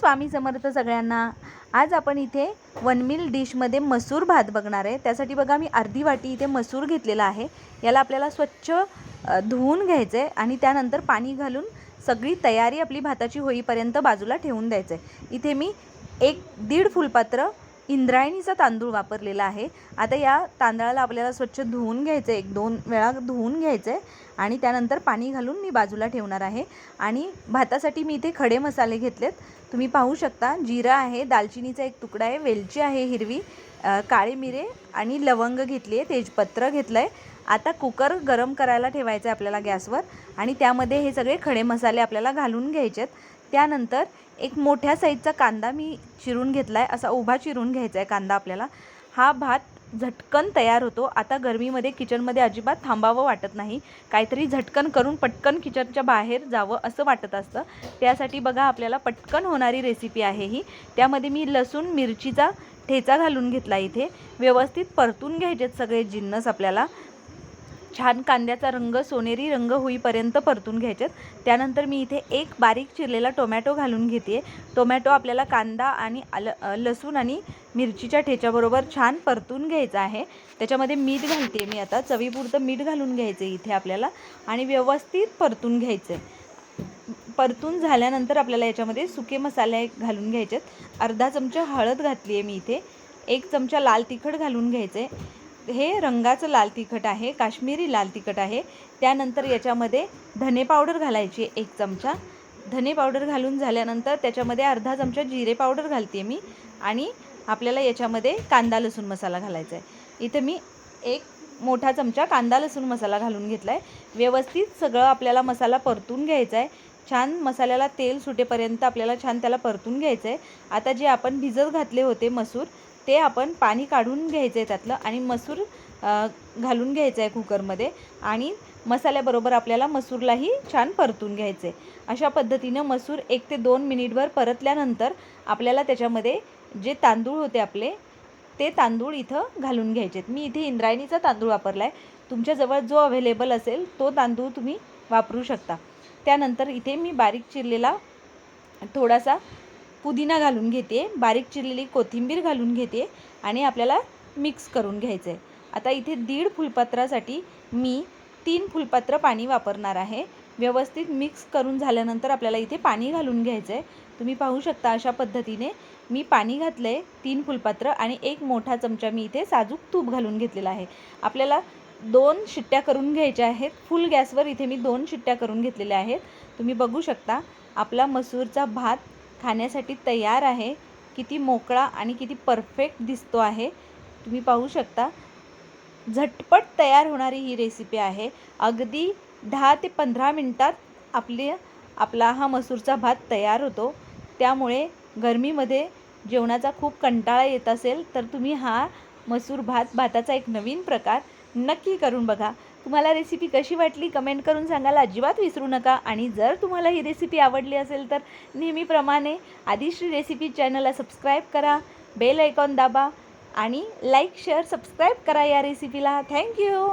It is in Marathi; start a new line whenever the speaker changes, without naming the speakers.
स्वामी समर्थ सगळ्यांना. आज आपण इथे वन मिल डिशमध्ये मसूर भात बघणार आहे. त्यासाठी बघा मी अर्धी वाटी इथे मसूर घेतलेला आहे. याला आपल्याला स्वच्छ धुवून घ्यायचं आहे आणि त्यानंतर पाणी घालून सगळी तयारी आपली भाताची होईपर्यंत बाजूला ठेवून द्यायचं आहे इथे मी एक दीड फुलपात्र इंद्रायणीचा तांदूळ वापरलेला आहे. आता या तांदळाला आपल्याला स्वच्छ धुवून घ्यायचं आहे एक दोन वेळा धुवून घ्यायचं आहे आणि त्यानंतर पाणी घालून मी बाजूला ठेवणार आहे. आणि भातासाठी मी इथे खडे मसाले घेतलेत. तुम्ही पाहू शकता जिरा आहे दालचिनीचा एक तुकडा आहे वेलची आहे हिरवी काळे मिरे आणि लवंग घेतली आहे तेजपत्र घेतलं आहे आता कुकर गरम करायला ठेवायचं आहे आपल्याला गॅसवर आणि त्यामध्ये हे सगळे खडे मसाले आपल्याला घालून घ्यायचे आहेत त्यानंतर एक मोठ्या साईजचा कांदा मी चिरून घेतला आहे असा उभा चिरून घ्यायचा आहे कांदा आपल्याला. हा भात झटकन तयार होतो. आता गरमीमध्ये किचनमध्ये अजिबात थांबावं वाटत नाही. काहीतरी झटकन करून पटकन किचनच्या बाहेर जावं असं वाटत असतं. त्यासाठी बघा आपल्याला पटकन होणारी रेसिपी आहे ही. त्यामध्ये मी लसूण मिरचीचा ठेचा घालून घेतला इथे. व्यवस्थित परतून घ्यायचेत सगळे जिन्नस आपल्याला. छान कांद्याचा रंग सोनेरी रंग होईपर्यंत परतून घ्यायचेत. त्यानंतर मी इथे एक बारीक चिरलेला टोमॅटो घालून घेते टोमॅटो आपल्याला कांदा आणि आल लसूण आणि मिरचीच्या ठेच्याबरोबर छान परतून घ्यायचा आहे. त्याच्यामध्ये मीठ घालते मी आता. चवीपुरतं मीठ घालून घ्यायचं आहे इथे आपल्याला आणि व्यवस्थित परतून घ्यायचं आहे परतून झाल्यानंतर आपल्याला याच्यामध्ये सुके मसाले घालून घ्यायचेत. अर्धा चमचा हळद घातली आहे मी इथे. एक चमचा लाल तिखट घालून घ्यायचे हे रंगाचं लाल तिखट आहे काश्मीरी लाल तिखट आहे. त्यानंतर याच्यामध्ये धने पावडर घालायची आहे एक चमचा. धने पावडर घालून झाल्यानंतर त्याच्यामध्ये अर्धा चमचा जिरे पावडर घालते मी आणि आपल्याला याच्यामध्ये कांदा लसूण मसाला घालायचा आहे. इथे मी एक मोठा चमचा कांदा लसूण मसाला घालून घेतला आहे व्यवस्थित सगळं आपल्याला मसाला परतून घ्यायचा आहे. छान मसाल्याला तेल सुटेपर्यंत आपल्याला छान त्याला परतून घ्यायचं आहे आता जे आपण भिजत घातले होते मसूर ते आपण पाणी काढून घ्यायचं आहे त्यातलं आणि मसूर घालून घ्यायचं आहे कुकरमध्ये आणि मसाल्याबरोबर आपल्याला मसूरलाही छान परतून घ्यायचं आहे अशा पद्धतीनं मसूर एक ते दोन मिनिटभर परतल्यानंतर आपल्याला त्याच्यामध्ये जे तांदूळ होते आपले ते तांदूळ इथं घालून घ्यायचे आहेत मी इथे इंद्रायणीचा तांदूळ वापरला आहे तुमच्याजवळ जो अवेलेबल असेल तो तांदूळ तुम्ही वापरू शकता. त्यानंतर इथे मी बारीक चिरलेला थोडासा पुदिना घालून घेते. बारीक चिरलेली कोथिंबीर घालून घेते आणि आपल्याला मिक्स करून घ्यायचं आहे आता इथे दीड फुलपात्रासाठी मी तीन फुलपात्र पाणी वापरणार आहे. व्यवस्थित मिक्स करून झाल्यानंतर आपल्याला इथे पाणी घालून घ्यायचं आहे तुम्ही पाहू शकता अशा पद्धतीने मी पाणी घातलं आहे तीन फुलपात्र आणि एक मोठा चमचा मी इथे साजूक तूप घालून घेतलेला आहे. आपल्याला दोन शिट्ट्या करून घ्यायच्या आहेत. फुल गॅसवर इथे मी दोन शिट्ट्या करून घेतलेल्या आहेत. तुम्ही बघू शकता आपला मसूरचा भात खाण्यासाठी तयार आहे. किती मोकळा आणि किती परफेक्ट दिसतो आहे. तुम्ही पाहू शकता झटपट तयार होणारी ही रेसिपी आहे. अगदी दहा ते पंधरा मिनटात आपली आपला हा मसूरचा भात तयार होतो. त्यामुळे गरमीमध्ये जेवणाचा खूप कंटाळा येत असेल तर तुम्ही हा मसूर भात भाताचा एक नवीन प्रकार नक्की करून बघा. तुम्हाला रेसिपी कशी वाटली कमेंट करून सांगायला अजिबात विसरू नका. आणि जर तुम्हाला ही रेसिपी आवडली असेल तर नेहमीप्रमाणे आदिश्री रेसिपी चॅनलला सबस्क्राईब करा बेल ऐकॉन दाबा आणि लाईक शेअर सबस्क्राईब करा या रेसिपीला थँक्यू